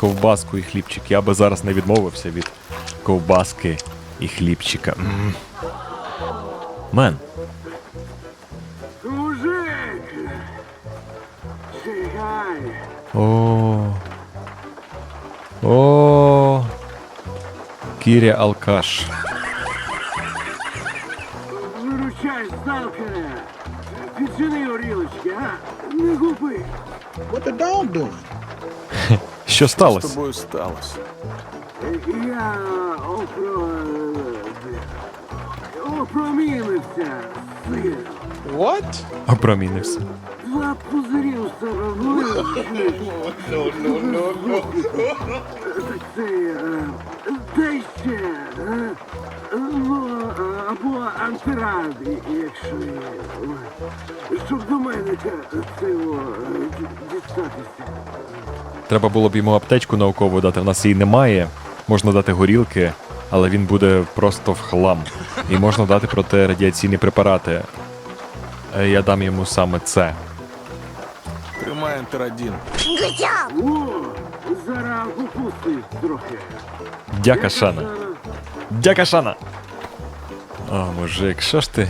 ковбаску і хлібчик. Я би зараз не відмовився від ковбаски і хлібчика. М. Мен, Мужик! Чекай! О. О. Кіря алкаш. Виручай, сталкере! Піджини горілочки, а? Не губи! What the dog doing? Що З сталося? тобою сталося. Я опро... опромінився, син. What? Опромінився. Два пузирі у себе влив. Так це... е, Та ще... е, Ну, е, або антирад, якщо є. Щоб до мене цього е, дістатися. Треба було б йому аптечку наукову дати. В нас її немає. Можна дати горілки, але він буде просто в хлам. І можна дати протирадіаційні препарати. Е, Я дам йому саме це. Тримай антирадін. Зараз попустись трохи. Дяка Шана. Дяка Шана. О, мужик, що ж ти